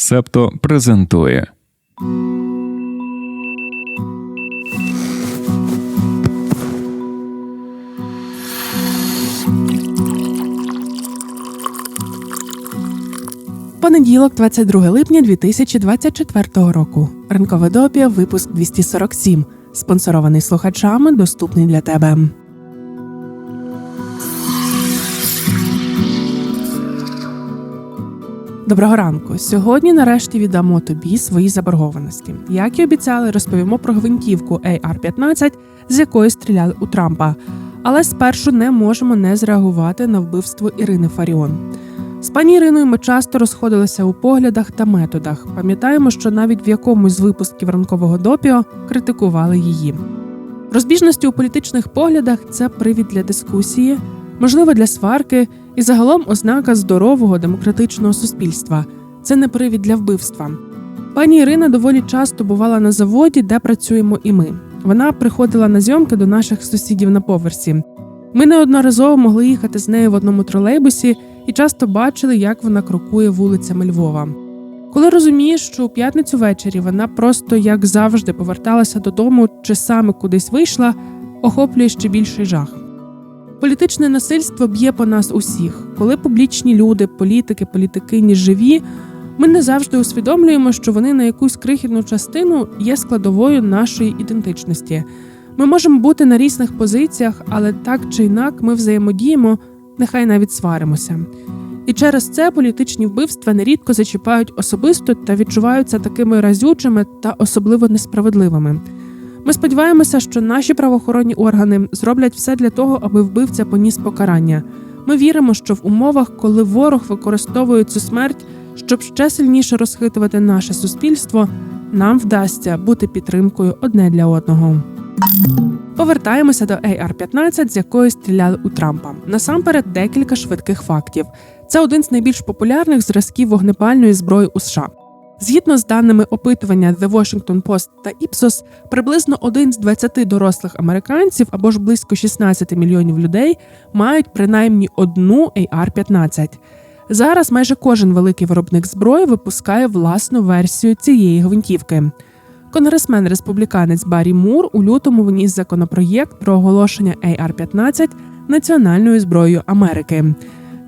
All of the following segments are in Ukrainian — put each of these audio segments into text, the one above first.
Септо презентує. Понеділок, 22 липня 2024 року. Ранкове допіо, випуск 247. Спонсорований слухачами, доступний для тебе. Доброго ранку. Сьогодні нарешті віддамо тобі свої заборгованості. Як і обіцяли, розповімо про гвинтівку AR-15, з якої стріляли у Трампа. Але спершу не можемо не зреагувати на вбивство Ірини Фаріон. З пані Іриною ми часто розходилися у поглядах та методах. Пам'ятаємо, що навіть в якомусь з випусків ранкового допіо критикували її. Розбіжності у політичних поглядах це привід для дискусії, можливо, для сварки і загалом ознака здорового демократичного суспільства. Це не привід для вбивства. Пані Ірина доволі часто бувала на заводі, де працюємо і ми. Вона приходила на зйомки до наших сусідів на поверсі. Ми неодноразово могли їхати з нею в одному тролейбусі і часто бачили, як вона крокує вулицями Львова. Коли розумієш, що у п'ятницю ввечері вона просто як завжди поверталася додому чи саме кудись вийшла, охоплює ще більший жах. Політичне насильство б'є по нас усіх, коли публічні люди, політики, політикині живі. Ми не завжди усвідомлюємо, що вони на якусь крихітну частину є складовою нашої ідентичності. Ми можемо бути на різних позиціях, але так чи інак ми взаємодіємо, нехай навіть сваримося. І через це політичні вбивства нерідко зачіпають особисто та відчуваються такими разючими та особливо несправедливими. Ми сподіваємося, що наші правоохоронні органи зроблять все для того, аби вбивця поніс покарання. Ми віримо, що в умовах, коли ворог використовує цю смерть, щоб ще сильніше розхитувати наше суспільство, нам вдасться бути підтримкою одне для одного. Повертаємося до AR-15, з якої стріляли у Трампа. Насамперед, декілька швидких фактів. Це один з найбільш популярних зразків вогнепальної зброї у США. Згідно з даними опитування The Washington Post та Ipsos, приблизно один з 20 дорослих американців або ж близько 16 мільйонів людей мають принаймні одну AR-15. Зараз майже кожен великий виробник зброї випускає власну версію цієї гвинтівки. Конгресмен республіканець Баррі Мур у лютому вніс законопроєкт про оголошення AR-15 національною зброєю Америки.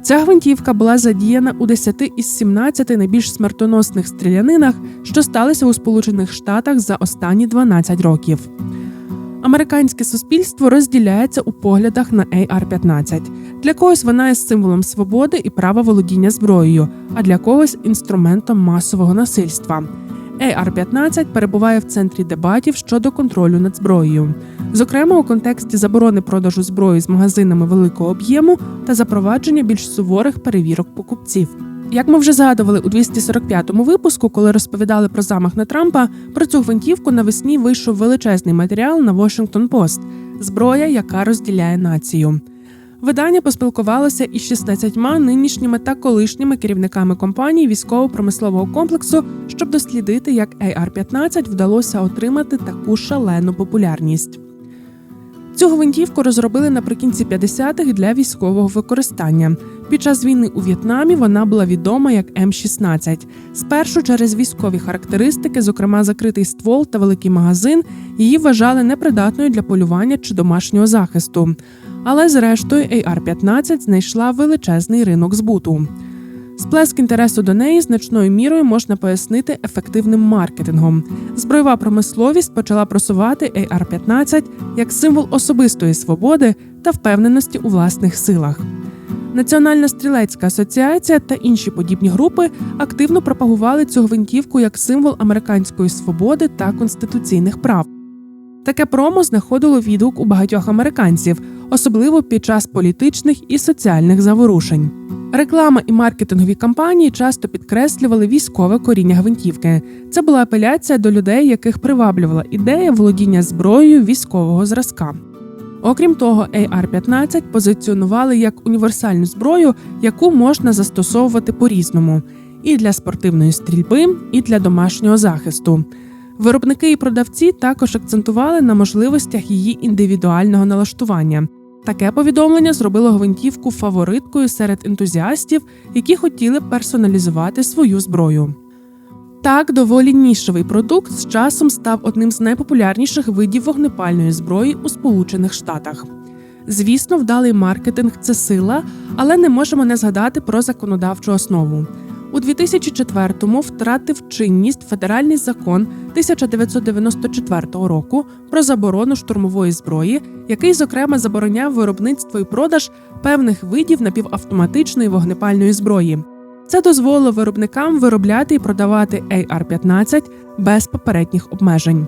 Ця гвинтівка була задіяна у 10 із 17 найбільш смертоносних стрілянинах, що сталися у Сполучених Штатах за останні 12 років. Американське суспільство розділяється у поглядах на AR-15. Для когось вона є символом свободи і права володіння зброєю, а для когось інструментом масового насильства. AR-15 перебуває в центрі дебатів щодо контролю над зброєю, зокрема у контексті заборони продажу зброї з магазинами великого об'єму та запровадження більш суворих перевірок покупців. Як ми вже згадували у 245-му випуску, коли розповідали про замах на Трампа, про цю гвинтівку навесні вийшов величезний матеріал на Washington Post – зброя, яка розділяє націю. Видання поспілкувалося із 16 нинішніми та колишніми керівниками компаній військово-промислового комплексу, щоб дослідити, як AR-15 вдалося отримати таку шалену популярність. Цю гвинтівку розробили наприкінці 50-х для військового використання. Під час війни у В'єтнамі вона була відома як М-16. Спершу через військові характеристики, зокрема закритий ствол та великий магазин, її вважали непридатною для полювання чи домашнього захисту. Але зрештою AR-15 знайшла величезний ринок збуту. Сплеск інтересу до неї значною мірою можна пояснити ефективним маркетингом. Збройова промисловість почала просувати AR-15 як символ особистої свободи та впевненості у власних силах. Національна стрілецька асоціація та інші подібні групи активно пропагували цю гвинтівку як символ американської свободи та конституційних прав. Таке промо знаходило відгук у багатьох американців, особливо під час політичних і соціальних заворушень. Реклама і маркетингові кампанії часто підкреслювали військове коріння гвинтівки. Це була апеляція до людей, яких приваблювала ідея володіння зброєю військового зразка. Окрім того, AR-15 позиціонували як універсальну зброю, яку можна застосовувати по-різному і для спортивної стрільби, і для домашнього захисту. Виробники і продавці також акцентували на можливостях її індивідуального налаштування. Таке повідомлення зробило гвинтівку фавориткою серед ентузіастів, які хотіли персоналізувати свою зброю. Так, доволі нішевий продукт з часом став одним з найпопулярніших видів вогнепальної зброї у Сполучених Штатах. Звісно, вдалий маркетинг це сила, але не можемо не згадати про законодавчу основу. У 2004-му втратив чинність федеральний закон 1994 року про заборону штурмової зброї, який зокрема забороняв виробництво і продаж певних видів напівавтоматичної вогнепальної зброї. Це дозволило виробникам виробляти і продавати AR-15 без попередніх обмежень.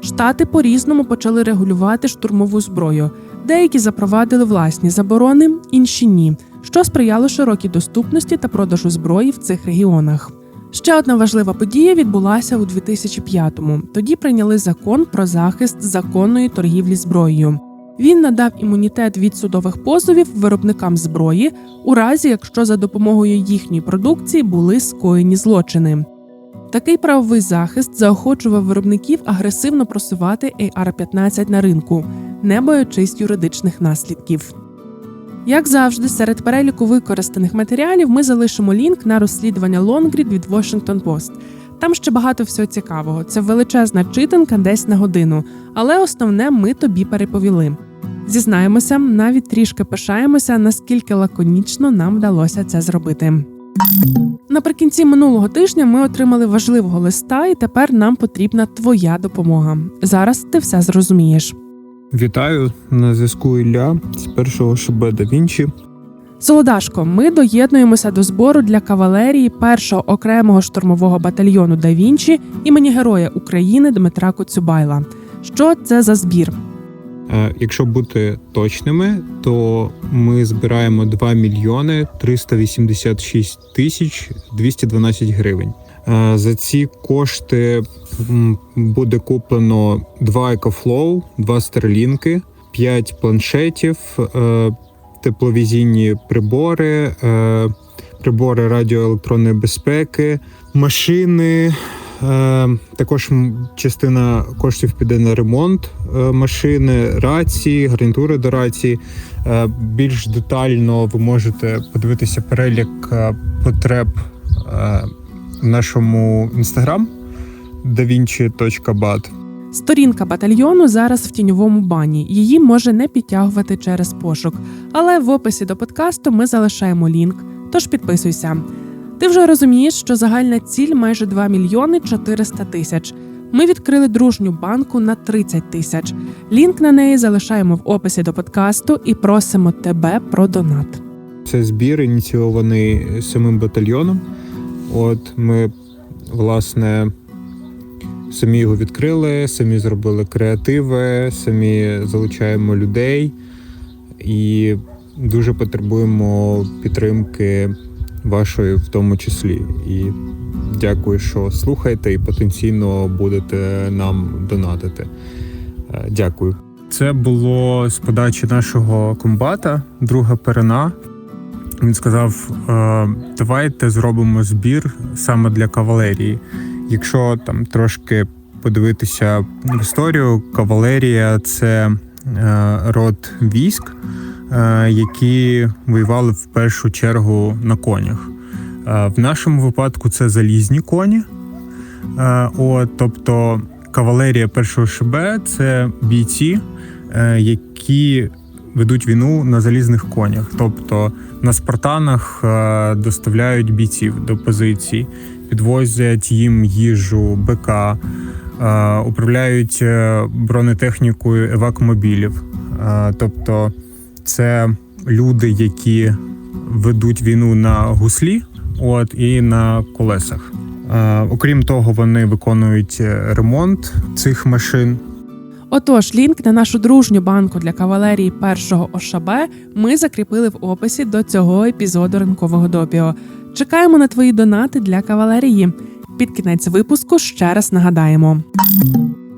Штати по-різному почали регулювати штурмову зброю. Деякі запровадили власні заборони, інші ні, що сприяло широкій доступності та продажу зброї в цих регіонах. Ще одна важлива подія відбулася у 2005-му. Тоді прийняли закон про захист законної торгівлі зброєю. Він надав імунітет від судових позовів виробникам зброї, у разі якщо за допомогою їхньої продукції були скоєні злочини. Такий правовий захист заохочував виробників агресивно просувати AR-15 на ринку, не боячись юридичних наслідків. Як завжди, серед переліку використаних матеріалів ми залишимо лінк на розслідування Лонгрід від Washington Post. Там ще багато всього цікавого. Це величезна читанка десь на годину, але основне ми тобі переповіли. Зізнаємося, навіть трішки пишаємося, наскільки лаконічно нам вдалося це зробити. Наприкінці минулого тижня ми отримали важливого листа, і тепер нам потрібна твоя допомога. Зараз ти все зрозумієш. Вітаю на зв'язку Ілля з першого ШБ да Вінчі. Солодашко, ми доєднуємося до збору для кавалерії першого окремого штурмового батальйону Да Вінчі імені Героя України Дмитра Коцюбайла. Що це за збір? Е, Якщо бути точними, то ми збираємо 2 мільйони 386 тисяч 212 гривень. Е, За ці кошти буде куплено 2 екофлоу, 2 стерлінки, 5 планшетів, е, тепловізійні прибори, е, прибори радіоелектронної безпеки, машини. Також частина коштів піде на ремонт машини, рації, гарнітури до рації. Більш детально ви можете подивитися перелік потреб нашому інстаграм davinci.bat. Сторінка батальйону зараз в тіньовому бані. Її може не підтягувати через пошук, але в описі до подкасту ми залишаємо лінк. Тож підписуйся. Ти вже розумієш, що загальна ціль майже 2 мільйони 400 тисяч. Ми відкрили дружню банку на 30 тисяч. Лінк на неї залишаємо в описі до подкасту і просимо тебе про донат. Це збір ініційований самим батальйоном. От ми, власне, самі його відкрили, самі зробили креативи, самі залучаємо людей і дуже потребуємо підтримки вашої, в тому числі. І дякую, що слухаєте і потенційно будете нам донатити. Е, Дякую. Це було з подачі нашого комбата, друга перена. Він сказав: е, давайте зробимо збір саме для кавалерії. Якщо там трошки подивитися в історію, кавалерія це е, род військ, е, які воювали в першу чергу на конях. В нашому випадку це залізні коні. От, тобто кавалерія першого ШБ це бійці, які ведуть війну на залізних конях. Тобто на спартанах е, доставляють бійців до позицій, підвозять їм їжу, БК, е, управляють е, бронетехнікою евакомобілів. Е, Тобто це люди, які ведуть війну на гуслі, от і на колесах. Окрім того, вони виконують ремонт цих машин. Отож, лінк на нашу дружню банку для кавалерії першого ОШБ ми закріпили в описі до цього епізоду ранкового допіо. Чекаємо на твої донати для кавалерії. Під кінець випуску ще раз нагадаємо.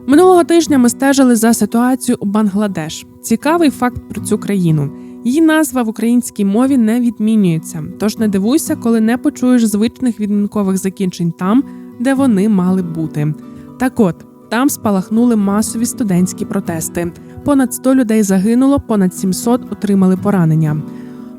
Минулого тижня ми стежили за ситуацією у Бангладеш. Цікавий факт про цю країну. Її назва в українській мові не відмінюється, тож не дивуйся, коли не почуєш звичних відмінкових закінчень там, де вони мали бути. Так от, там спалахнули масові студентські протести. Понад 100 людей загинуло, понад 700 отримали поранення.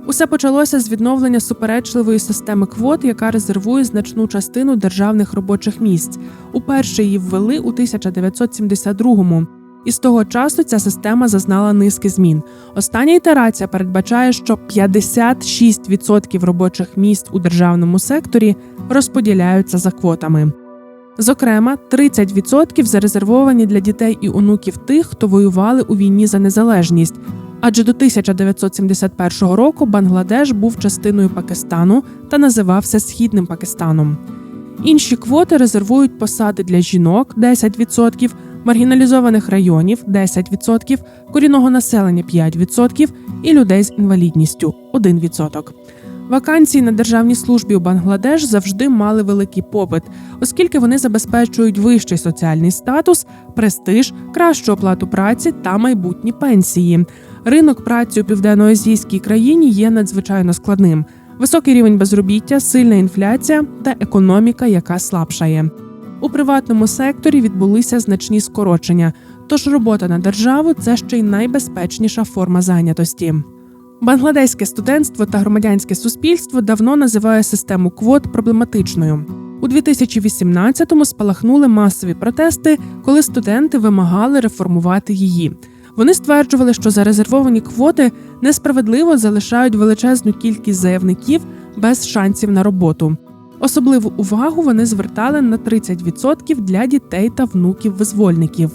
Усе почалося з відновлення суперечливої системи квот, яка резервує значну частину державних робочих місць. Уперше її ввели у 1972-му. І з того часу ця система зазнала низки змін. Остання ітерація передбачає, що 56% робочих місць у державному секторі розподіляються за квотами. Зокрема, 30% зарезервовані для дітей і онуків тих, хто воювали у війні за незалежність. Адже до 1971 року Бангладеш був частиною Пакистану та називався Східним Пакистаном. Інші квоти резервують посади для жінок 10%, маргіналізованих районів 10%, корінного населення 5% і людей з інвалідністю 1%. Вакансії на державній службі у Бангладеш завжди мали великий попит, оскільки вони забезпечують вищий соціальний статус, престиж, кращу оплату праці та майбутні пенсії. Ринок праці у південноазійській країні є надзвичайно складним. Високий рівень безробіття, сильна інфляція та економіка, яка слабшає. У приватному секторі відбулися значні скорочення, тож робота на державу це ще й найбезпечніша форма зайнятості. Бангладеське студентство та громадянське суспільство давно називає систему квот проблематичною. У 2018-му спалахнули масові протести, коли студенти вимагали реформувати її. Вони стверджували, що зарезервовані квоти несправедливо залишають величезну кількість заявників без шансів на роботу. Особливу увагу вони звертали на 30% для дітей та внуків визвольників.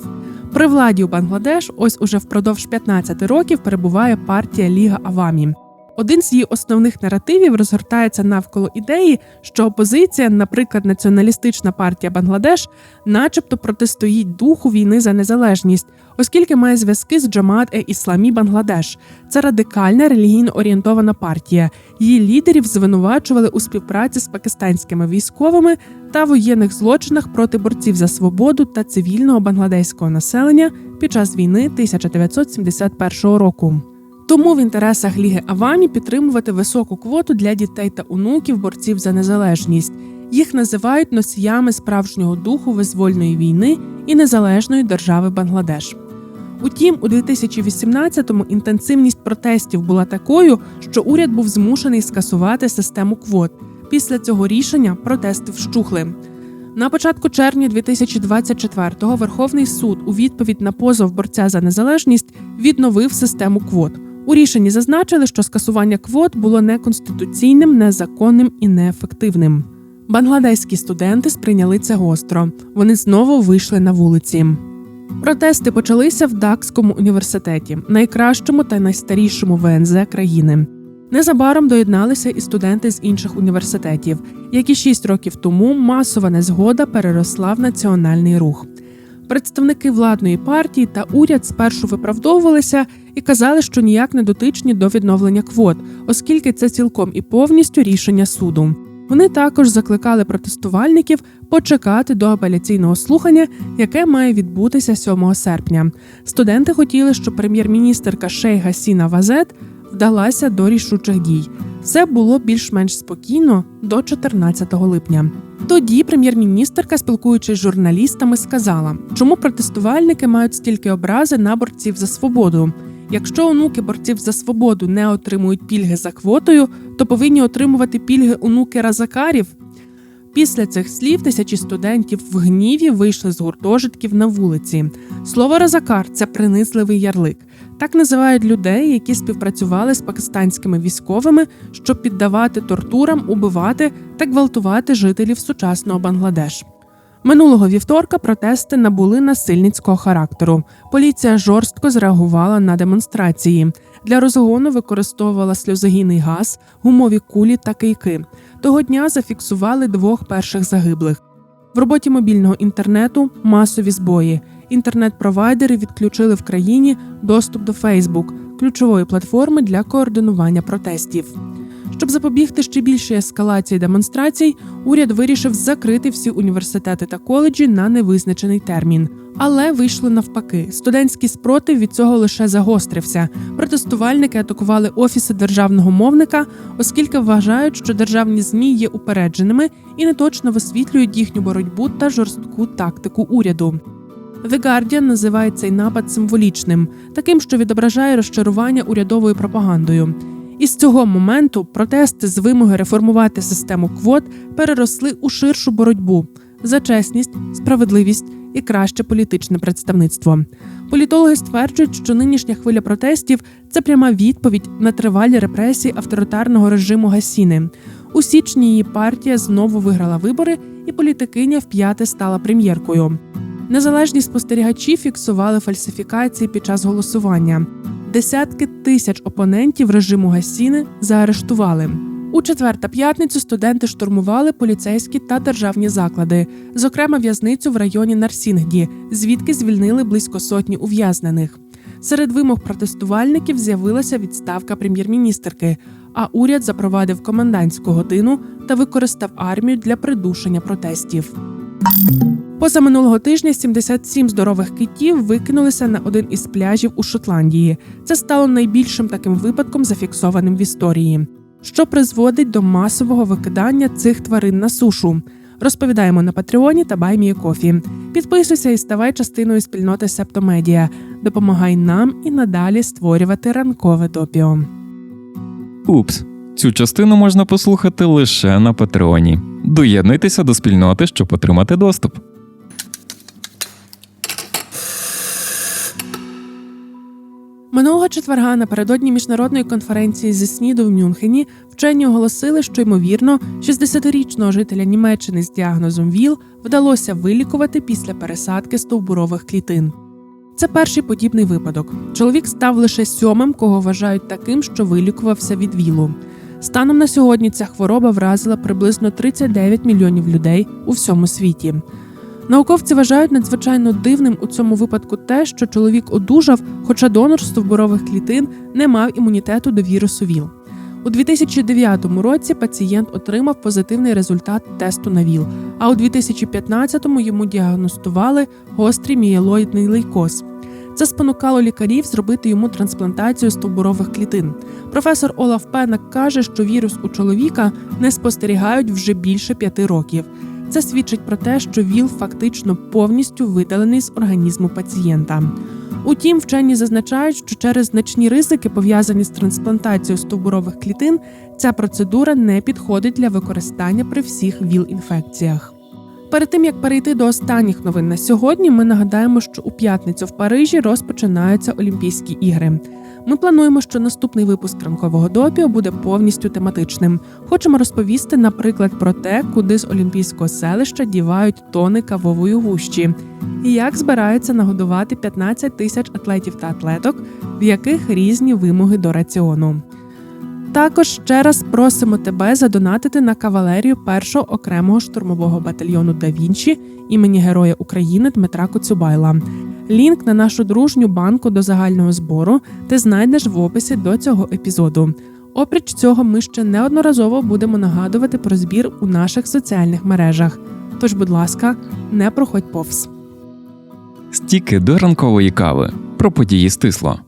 При владі у Бангладеш ось уже впродовж 15 років перебуває партія Ліга Авамі. Один з її основних наративів розгортається навколо ідеї, що опозиція, наприклад, націоналістична партія Бангладеш, начебто протистоїть духу війни за незалежність, оскільки має зв'язки з Джамаат е Ісламі Бангладеш. Це радикальна релігійно орієнтована партія. Її лідерів звинувачували у співпраці з пакистанськими військовими та воєнних злочинах проти борців за свободу та цивільного бангладейського населення під час війни 1971 року. Тому в інтересах Ліги Авамі підтримувати високу квоту для дітей та онуків борців за незалежність. Їх називають носіями справжнього духу визвольної війни і незалежної держави Бангладеш. Утім, у 2018-му інтенсивність протестів була такою, що уряд був змушений скасувати систему квот. Після цього рішення протести вщухли. На початку червня 2024-го Верховний суд у відповідь на позов борця за незалежність відновив систему квот. У рішенні зазначили, що скасування квот було неконституційним, незаконним і неефективним. Бангладеські студенти сприйняли це гостро. Вони знову вийшли на вулиці. Протести почалися в Дакському університеті, найкращому та найстарішому ВНЗ країни. Незабаром доєдналися і студенти з інших університетів, які шість років тому масова незгода переросла в національний рух. Представники владної партії та уряд спершу виправдовувалися і казали, що ніяк не дотичні до відновлення квот, оскільки це цілком і повністю рішення суду. Вони також закликали протестувальників почекати до апеляційного слухання, яке має відбутися 7 серпня. Студенти хотіли, щоб прем'єр-міністерка Шейга Сіна Вазет вдалася до рішучих дій. Все було більш-менш спокійно до 14 липня. Тоді прем'єр-міністерка, спілкуючись з журналістами, сказала, чому протестувальники мають стільки образи на борців за свободу. Якщо онуки борців за свободу не отримують пільги за квотою, то повинні отримувати пільги онуки разакарів. Після цих слів тисячі студентів в гніві вийшли з гуртожитків на вулиці. Слово разакар це принизливий ярлик. Так називають людей, які співпрацювали з пакистанськими військовими, щоб піддавати тортурам, убивати та гвалтувати жителів сучасного Бангладеш. Минулого вівторка протести набули насильницького характеру. Поліція жорстко зреагувала на демонстрації. Для розгону використовувала сльозогінний газ, гумові кулі та кийки. Того дня зафіксували двох перших загиблих. В роботі мобільного інтернету масові збої. Інтернет-провайдери відключили в країні доступ до Facebook, ключової платформи для координування протестів. Щоб запобігти ще більшій ескалації демонстрацій, уряд вирішив закрити всі університети та коледжі на невизначений термін. Але вийшло навпаки. Студентський спротив від цього лише загострився. Протестувальники атакували офіси державного мовника, оскільки вважають, що державні змі є упередженими і неточно висвітлюють їхню боротьбу та жорстку тактику уряду. The Guardian називає цей напад символічним, таким, що відображає розчарування урядовою пропагандою. І з цього моменту протести з вимоги реформувати систему квот переросли у ширшу боротьбу за чесність, справедливість і краще політичне представництво. Політологи стверджують, що нинішня хвиля протестів це пряма відповідь на тривалі репресії авторитарного режиму Гасіни. У січні її партія знову виграла вибори, і політикиня вп'яте стала прем'єркою. Незалежні спостерігачі фіксували фальсифікації під час голосування. Десятки тисяч опонентів режиму Гасіни заарештували. У четвер та п'ятницю студенти штурмували поліцейські та державні заклади, зокрема в'язницю в районі Нарсінгді, звідки звільнили близько сотні ув'язнених. Серед вимог протестувальників з'явилася відставка прем'єр-міністерки, а уряд запровадив комендантську годину та використав армію для придушення протестів. Позаминулого тижня 77 здорових китів викинулися на один із пляжів у Шотландії. Це стало найбільшим таким випадком, зафіксованим в історії, що призводить до масового викидання цих тварин на сушу. Розповідаємо на Патреоні та Баймія Кофі. Підписуйся і ставай частиною спільноти Септомедіа. Допомагай нам і надалі створювати ранкове допіо. Упс. Цю частину можна послухати лише на Патреоні. Доєднуйтеся до спільноти, щоб отримати доступ. Минулого четверга напередодні міжнародної конференції зі СНІДу в Мюнхені вчені оголосили, що ймовірно 60-річного жителя Німеччини з діагнозом ВІЛ вдалося вилікувати після пересадки стовбурових клітин. Це перший подібний випадок. Чоловік став лише сьомим, кого вважають таким, що вилікувався від ВІЛу. Станом на сьогодні ця хвороба вразила приблизно 39 мільйонів людей у всьому світі. Науковці вважають надзвичайно дивним у цьому випадку те, що чоловік одужав, хоча донор стовбурових клітин не мав імунітету до вірусу ВІЛ. У 2009 році пацієнт отримав позитивний результат тесту на ВІЛ, а у 2015-му йому діагностували гострий мієлоїдний лейкоз. Це спонукало лікарів зробити йому трансплантацію стовбурових клітин. Професор Олаф Пенак каже, що вірус у чоловіка не спостерігають вже більше п'яти років. Це свідчить про те, що ВІЛ фактично повністю видалений з організму пацієнта. Утім, вчені зазначають, що через значні ризики, пов'язані з трансплантацією стовбурових клітин, ця процедура не підходить для використання при всіх ВІЛ-інфекціях. Перед тим як перейти до останніх новин на сьогодні, ми нагадаємо, що у п'ятницю в Парижі розпочинаються Олімпійські ігри. Ми плануємо, що наступний випуск ранкового допіо буде повністю тематичним. Хочемо розповісти, наприклад, про те, куди з олімпійського селища дівають тони кавової гущі, і як збираються нагодувати 15 тисяч атлетів та атлеток, в яких різні вимоги до раціону. Також ще раз просимо тебе задонатити на кавалерію першого окремого штурмового батальйону Да Вінчі імені Героя України Дмитра Коцюбайла. Лінк на нашу дружню банку до загального збору ти знайдеш в описі до цього епізоду. Опріч цього, ми ще неодноразово будемо нагадувати про збір у наших соціальних мережах. Тож, будь ласка, не проходь повз. Стіки до ранкової кави. Про події стисло.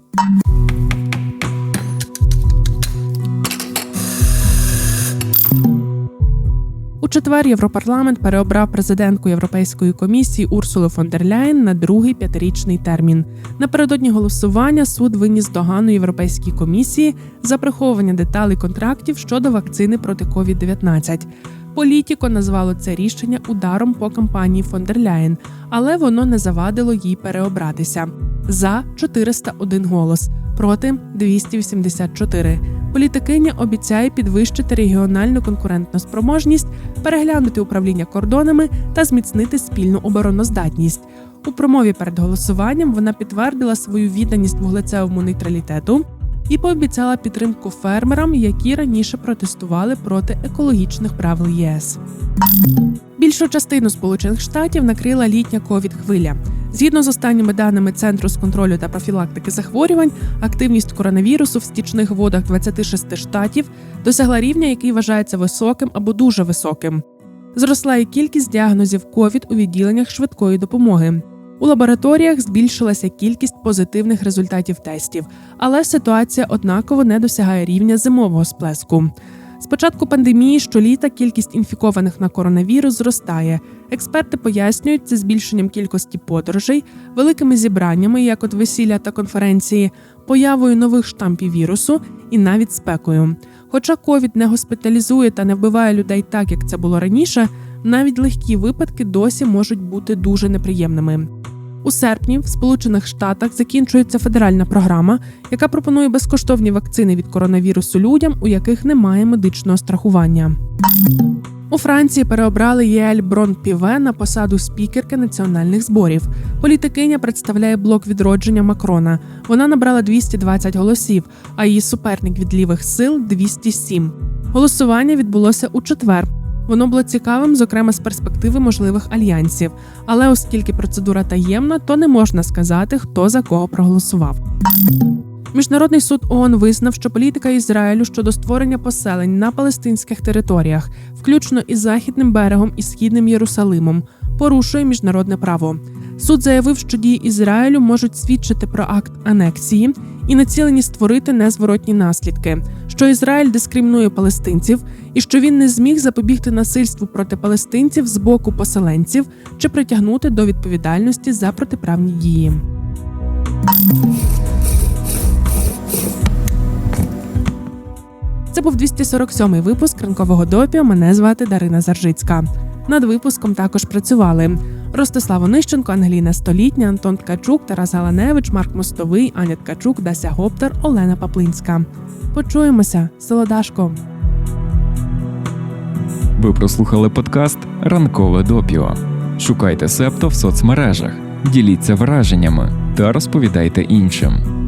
Четвер Європарламент переобрав президентку Європейської комісії Урсулу фон дер Ляєн на другий п'ятирічний термін. Напередодні голосування суд виніс догану Європейській комісії за приховування деталей контрактів щодо вакцини проти COVID-19. Політіко назвало це рішення ударом по кампанії фон дер Ляєн, але воно не завадило їй переобратися за 401 голос проти 284. Політикиня обіцяє підвищити регіональну конкурентну спроможність, переглянути управління кордонами та зміцнити спільну обороноздатність. У промові перед голосуванням вона підтвердила свою відданість вуглецевому нейтралітету і пообіцяла підтримку фермерам, які раніше протестували проти екологічних правил ЄС. Більшу частину Сполучених Штатів накрила літня ковід-хвиля. Згідно з останніми даними Центру з контролю та профілактики захворювань, активність коронавірусу в стічних водах 26 штатів досягла рівня, який вважається високим або дуже високим. Зросла і кількість діагнозів ковід у відділеннях швидкої допомоги. У лабораторіях збільшилася кількість позитивних результатів тестів, але ситуація однаково не досягає рівня зимового сплеску. З початку пандемії щоліта кількість інфікованих на коронавірус зростає. Експерти пояснюють це збільшенням кількості подорожей, великими зібраннями, як от весілля та конференції, появою нових штампів вірусу і навіть спекою. Хоча ковід не госпіталізує та не вбиває людей так, як це було раніше, навіть легкі випадки досі можуть бути дуже неприємними. У серпні в Сполучених Штатах закінчується федеральна програма, яка пропонує безкоштовні вакцини від коронавірусу людям, у яких немає медичного страхування. У Франції переобрали Єель Брон Піве на посаду спікерки національних зборів. Політикиня представляє блок відродження Макрона. Вона набрала 220 голосів, а її суперник від лівих сил 207. Голосування відбулося у четвер. Воно було цікавим, зокрема з перспективи можливих альянсів. Але оскільки процедура таємна, то не можна сказати, хто за кого проголосував. Міжнародний суд ООН визнав, що політика Ізраїлю щодо створення поселень на палестинських територіях, включно із західним берегом і східним Єрусалимом, порушує міжнародне право. Суд заявив, що дії Ізраїлю можуть свідчити про акт анексії і націлені створити незворотні наслідки, що Ізраїль дискримінує палестинців і що він не зміг запобігти насильству проти палестинців з боку поселенців чи притягнути до відповідальності за протиправні дії. Це був 247-й випуск ранкового допіо. Мене звати Дарина Заржицька. Над випуском також працювали Ростислав Онищенко, Ангеліна Столітня, Антон Ткачук, Тарас Галаневич, Марк Мостовий, Аня Ткачук, Дася Гоптер, Олена Паплинська. Почуємося, Солодашко. Ви прослухали подкаст Ранкове допіо. Шукайте Септо в соцмережах, діліться враженнями та розповідайте іншим.